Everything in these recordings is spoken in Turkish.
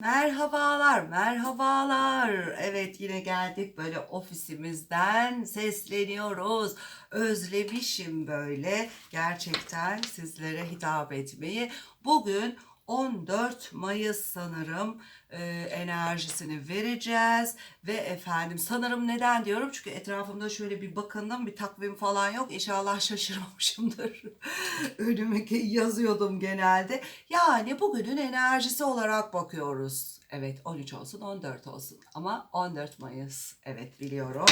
Merhabalar, merhabalar. Evet yine geldik böyle ofisimizden sesleniyoruz. Özlemişim böyle gerçekten sizlere hitap etmeyi. Bugün 14 Mayıs sanırım e, enerjisini vereceğiz ve efendim sanırım neden diyorum? Çünkü etrafımda şöyle bir bakındım bir takvim falan yok. İnşallah şaşırmamışımdır. Önüme yazıyordum genelde. Yani bugünün enerjisi olarak bakıyoruz. Evet 13 olsun 14 olsun ama 14 Mayıs. Evet biliyorum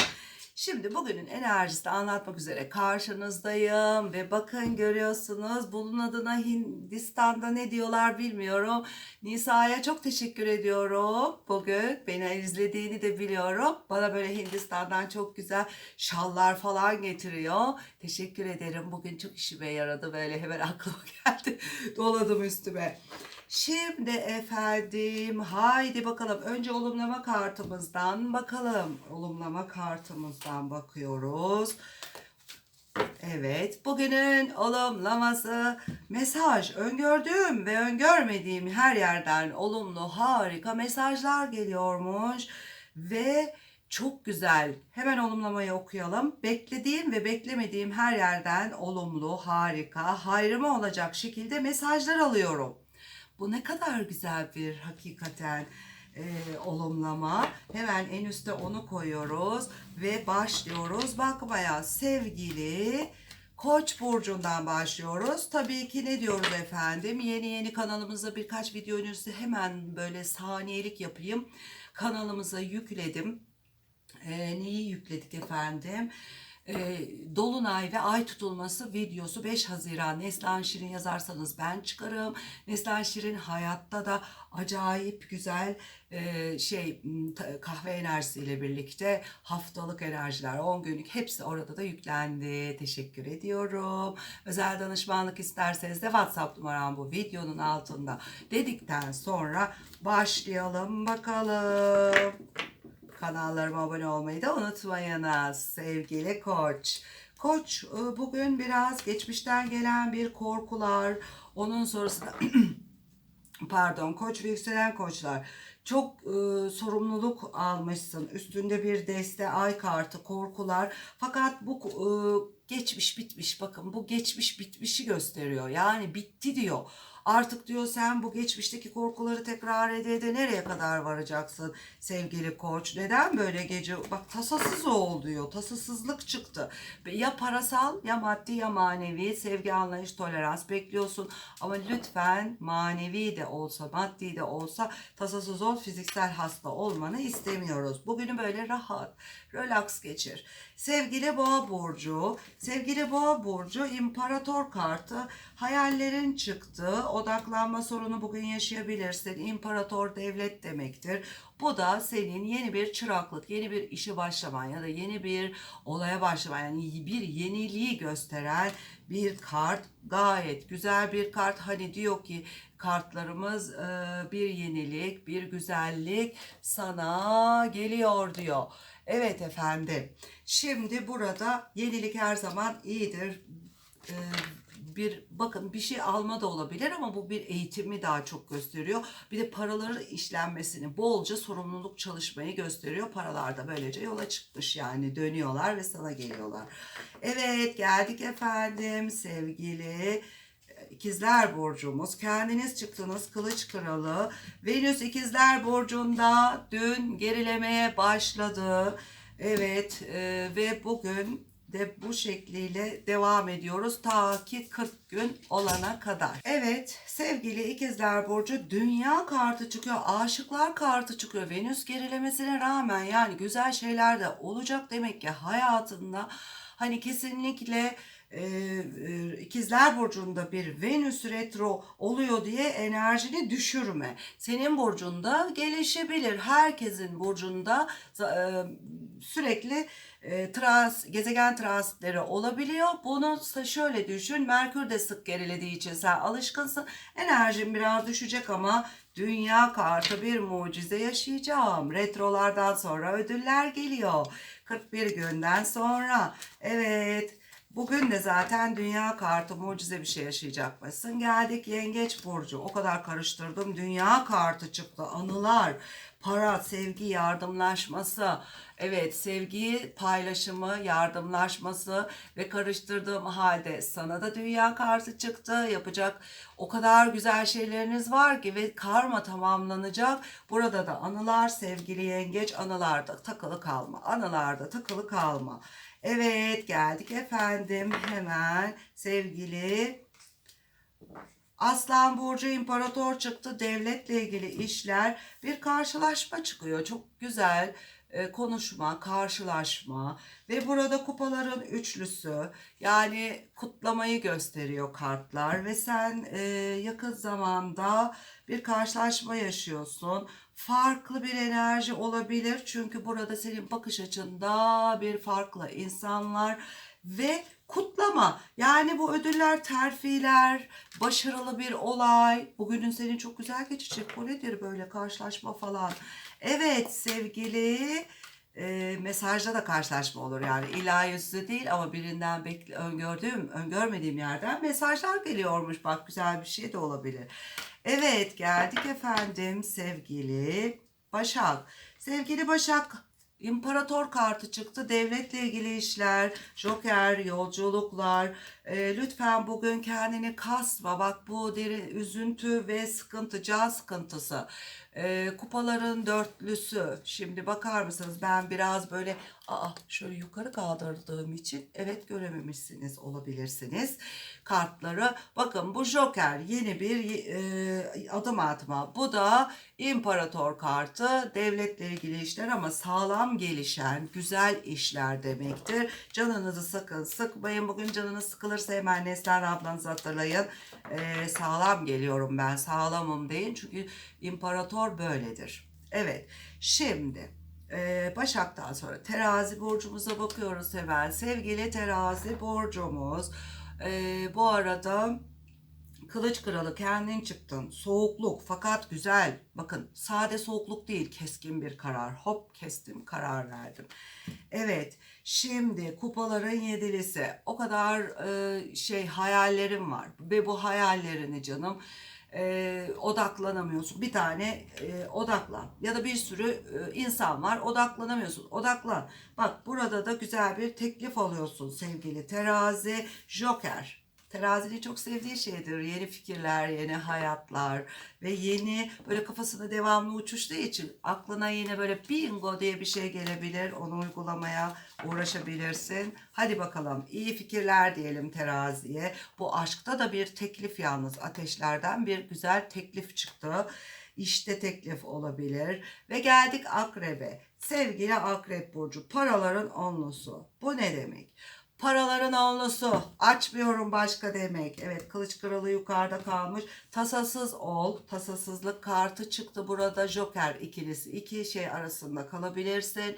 Şimdi bugünün enerjisini anlatmak üzere karşınızdayım ve bakın görüyorsunuz bunun adına Hindistan'da ne diyorlar bilmiyorum. Nisa'ya çok teşekkür ediyorum. Bugün beni izlediğini de biliyorum. Bana böyle Hindistan'dan çok güzel şallar falan getiriyor. Teşekkür ederim. Bugün çok işime yaradı. Böyle hemen aklıma geldi. Doladım üstüme. Şimdi efendim haydi bakalım önce olumlama kartımızdan bakalım. Olumlama kartımızdan bakıyoruz. Evet, bugünün olumlaması mesaj öngördüğüm ve öngörmediğim her yerden olumlu harika mesajlar geliyormuş ve çok güzel. Hemen olumlamayı okuyalım. Beklediğim ve beklemediğim her yerden olumlu, harika, hayrıma olacak şekilde mesajlar alıyorum. Bu ne kadar güzel bir hakikaten e, olumlama. Hemen en üste onu koyuyoruz ve başlıyoruz bakmaya. Sevgili Koç burcundan başlıyoruz. Tabii ki ne diyoruz efendim? Yeni yeni kanalımıza birkaç video önerisi hemen böyle saniyelik yapayım. Kanalımıza yükledim. E, neyi yükledik efendim? E, Dolunay ve Ay tutulması videosu 5 Haziran Neslihan Şirin yazarsanız ben çıkarım. Neslihan Şirin hayatta da acayip güzel e, şey kahve enerjisiyle birlikte haftalık enerjiler 10 günlük hepsi orada da yüklendi. Teşekkür ediyorum. Özel danışmanlık isterseniz de WhatsApp numaram bu videonun altında dedikten sonra başlayalım bakalım. Kanallarıma abone olmayı da unutmayınız sevgili koç. Koç e, bugün biraz geçmişten gelen bir korkular, onun sonrasında pardon koç ve yükselen koçlar çok e, sorumluluk almışsın. Üstünde bir deste, ay kartı, korkular. Fakat bu e, geçmiş bitmiş bakın bu geçmiş bitmişi gösteriyor. Yani bitti diyor. Artık diyor sen bu geçmişteki korkuları tekrar ede ede nereye kadar varacaksın sevgili koç? Neden böyle gece bak tasasız ol diyor. Tasasızlık çıktı. Ya parasal ya maddi ya manevi sevgi anlayış tolerans bekliyorsun. Ama lütfen manevi de olsa maddi de olsa tasasız ol fiziksel hasta olmanı istemiyoruz. Bugünü böyle rahat relax geçir. Sevgili boğa burcu, sevgili boğa burcu imparator kartı hayallerin çıktı. Odaklanma sorunu bugün yaşayabilirsin. İmparator devlet demektir. Bu da senin yeni bir çıraklık, yeni bir işe başlaman ya da yeni bir olaya başlaman yani bir yeniliği gösteren bir kart. Gayet güzel bir kart. Hani diyor ki kartlarımız bir yenilik, bir güzellik sana geliyor diyor. Evet efendim. Şimdi burada yenilik her zaman iyidir. Ee, bir bakın bir şey alma da olabilir ama bu bir eğitimi daha çok gösteriyor. Bir de paraların işlenmesini, bolca sorumluluk çalışmayı gösteriyor. Paralar da böylece yola çıkmış yani dönüyorlar ve sana geliyorlar. Evet geldik efendim sevgili İkizler burcumuz. Kendiniz çıktınız kılıç kralı. Venüs ikizler burcunda dün gerilemeye başladı. Evet e, ve bugün de bu şekliyle devam ediyoruz ta ki 40 gün olana kadar. Evet sevgili ikizler burcu dünya kartı çıkıyor. Aşıklar kartı çıkıyor. Venüs gerilemesine rağmen yani güzel şeyler de olacak demek ki hayatında hani kesinlikle e, e, ikizler burcunda bir Venüs retro oluyor diye enerjini düşürme. Senin burcunda gelişebilir. Herkesin burcunda e, sürekli e, trans, gezegen transitleri olabiliyor. Bunu şöyle düşün. Merkür de sık gerilediği için sen alışkınsın. Enerjin biraz düşecek ama dünya kartı bir mucize yaşayacağım. Retrolardan sonra ödüller geliyor. 41 günden sonra. Evet. Bugün de zaten dünya kartı mucize bir şey yaşayacakmışsın. Geldik yengeç burcu. O kadar karıştırdım. Dünya kartı çıktı. Anılar, para, sevgi, yardımlaşması. Evet sevgi paylaşımı, yardımlaşması ve karıştırdığım halde sana da dünya kartı çıktı. Yapacak o kadar güzel şeyleriniz var ki ve karma tamamlanacak. Burada da anılar sevgili yengeç anılarda takılı kalma. Anılarda takılı kalma. Evet geldik efendim hemen sevgili Aslan Burcu İmparator çıktı. Devletle ilgili işler bir karşılaşma çıkıyor. Çok güzel e, konuşma, karşılaşma ve burada kupaların üçlüsü yani kutlamayı gösteriyor kartlar ve sen e, yakın zamanda bir karşılaşma yaşıyorsun. Farklı bir enerji olabilir çünkü burada senin bakış açında bir farklı insanlar ve kutlama. Yani bu ödüller, terfiler, başarılı bir olay. Bugünün senin çok güzel geçecek. Bu nedir böyle karşılaşma falan. Evet sevgili e, mesajda da karşılaşma olur yani illa yüzde değil ama birinden bekle, öngördüğüm, öngörmediğim yerden mesajlar geliyormuş. Bak güzel bir şey de olabilir. Evet geldik efendim sevgili Başak. Sevgili Başak İmparator kartı çıktı. Devletle ilgili işler, joker, yolculuklar. E, lütfen bugün kendini kasma. Bak bu derin üzüntü ve sıkıntı, can sıkıntısı. E, kupaların dörtlüsü. Şimdi bakar mısınız ben biraz böyle aa şöyle yukarı kaldırdığım için evet görememişsiniz olabilirsiniz kartları. Bakın bu joker yeni bir e, adım atma. Bu da imparator kartı. Devletle ilgili işler ama sağlam gelişen güzel işler demektir. Canınızı sakın sıkmayın. Bugün canınız sıkılırsa hemen Neslihan ablanızı hatırlayın. E, sağlam geliyorum ben sağlamım deyin. Çünkü imparator böyledir. Evet şimdi ee, Başak'tan sonra terazi burcumuza bakıyoruz hemen. Sevgili terazi burcumuz. Ee, bu arada Kılıç kralı kendin çıktın. Soğukluk fakat güzel. Bakın sade soğukluk değil keskin bir karar. Hop kestim karar verdim. Evet şimdi kupaların yedilisi. O kadar e, şey hayallerim var. Ve bu hayallerini canım e, odaklanamıyorsun. Bir tane e, odaklan. Ya da bir sürü e, insan var odaklanamıyorsun. Odaklan. Bak burada da güzel bir teklif alıyorsun sevgili terazi. Joker. Terazinin çok sevdiği şeydir. Yeni fikirler, yeni hayatlar ve yeni böyle kafasında devamlı uçuştuğu için aklına yine böyle bingo diye bir şey gelebilir. Onu uygulamaya uğraşabilirsin. Hadi bakalım iyi fikirler diyelim teraziye. Bu aşkta da bir teklif yalnız ateşlerden bir güzel teklif çıktı. İşte teklif olabilir. Ve geldik akrebe. Sevgili akrep burcu paraların onlusu. Bu ne demek? Paraların onlusu. Açmıyorum başka demek. Evet kılıç kralı yukarıda kalmış. Tasasız ol. Tasasızlık kartı çıktı. Burada joker ikilisi. iki şey arasında kalabilirsin.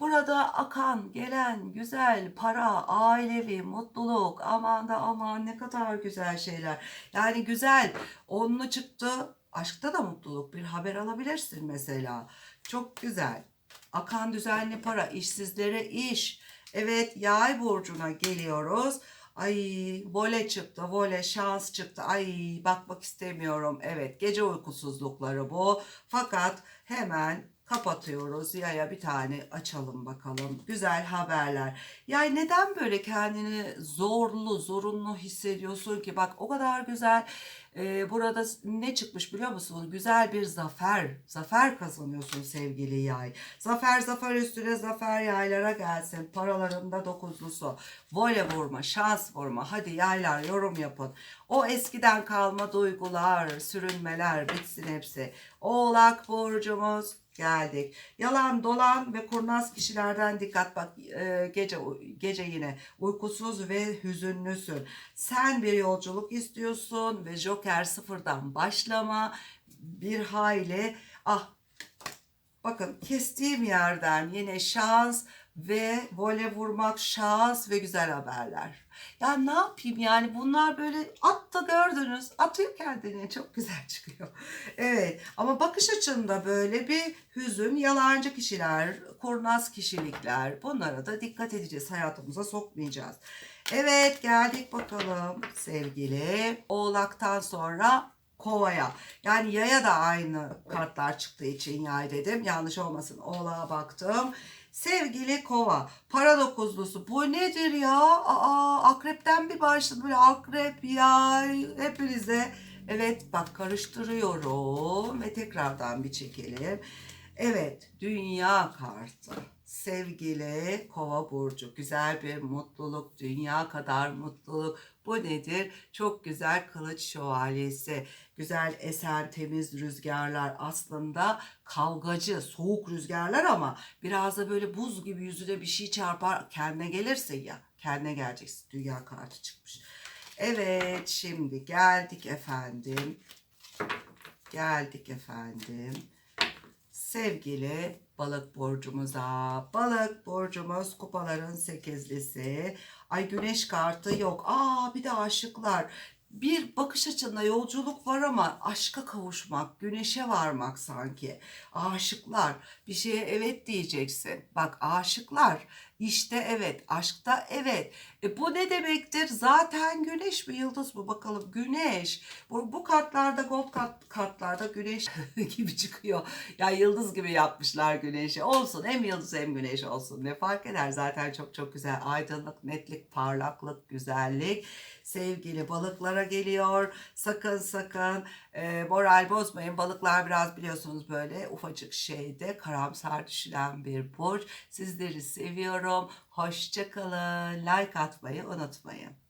Burada akan, gelen, güzel, para, ailevi, mutluluk, aman da aman ne kadar güzel şeyler. Yani güzel, onlu çıktı, aşkta da mutluluk, bir haber alabilirsin mesela. Çok güzel. Akan düzenli para, işsizlere iş. Evet yay burcuna geliyoruz. Ay vole çıktı, vole şans çıktı. Ay bakmak istemiyorum. Evet gece uykusuzlukları bu. Fakat hemen kapatıyoruz. Yaya bir tane açalım bakalım. Güzel haberler. Yani neden böyle kendini zorlu, zorunlu hissediyorsun ki? Bak o kadar güzel. Ee, burada ne çıkmış biliyor musunuz? Güzel bir zafer. Zafer kazanıyorsun sevgili yay. Zafer zafer üstüne zafer yaylara gelsin. Paralarında dokuzlusu. Vole vurma, şans vurma. Hadi yaylar yorum yapın. O eskiden kalma duygular, sürünmeler bitsin hepsi. Oğlak burcumuz geldik. Yalan, dolan ve kurnaz kişilerden dikkat bak e, gece gece yine uykusuz ve hüzünlüsün. Sen bir yolculuk istiyorsun ve Joker sıfırdan başlama bir hayli ah bakın kestiğim yerden yine şans ve vole vurmak şans ve güzel haberler. Ya ne yapayım yani bunlar böyle at da gördünüz atıyor kendini çok güzel çıkıyor. Evet ama bakış açında böyle bir hüzün yalancı kişiler, kurnaz kişilikler bunlara da dikkat edeceğiz hayatımıza sokmayacağız. Evet geldik bakalım sevgili oğlaktan sonra kovaya. Yani yaya da aynı kartlar çıktığı için yay dedim. Yanlış olmasın oğlağa baktım. Sevgili kova, para dokuzlusu bu nedir ya? Aa, akrepten bir başladı böyle akrep yay hepinize. Evet bak karıştırıyorum ve tekrardan bir çekelim. Evet dünya kartı. Sevgili kova burcu. Güzel bir mutluluk dünya kadar mutluluk. Bu nedir? Çok güzel kılıç şövalyesi güzel esen temiz rüzgarlar. Aslında kavgacı soğuk rüzgarlar ama biraz da böyle buz gibi yüzüne bir şey çarpar kendine gelirsin ya kendine geleceksin. Dünya kartı çıkmış. Evet şimdi geldik efendim. Geldik efendim sevgili balık burcumuza. Balık burcumuz kupaların sekizlisi. Ay güneş kartı yok. Aa bir de aşıklar. Bir bakış açında yolculuk var ama aşka kavuşmak, güneşe varmak sanki. Aşıklar bir şeye evet diyeceksin. Bak aşıklar işte evet, aşkta evet. E bu ne demektir? Zaten güneş mi yıldız mı? Bakalım güneş. Bu, bu kartlarda gold kart, kartlarda güneş gibi çıkıyor. Ya yıldız gibi yapmışlar güneşi. Olsun hem yıldız hem güneş olsun. Ne fark eder? Zaten çok çok güzel. Aydınlık, netlik, parlaklık, güzellik. Sevgili balıklara geliyor. Sakın sakın e, moral bozmayın. Balıklar biraz biliyorsunuz böyle ufacık şeyde karamsar düşünen bir burç. Sizleri seviyorum. Hoşça kalın. Like atmayı unutmayın.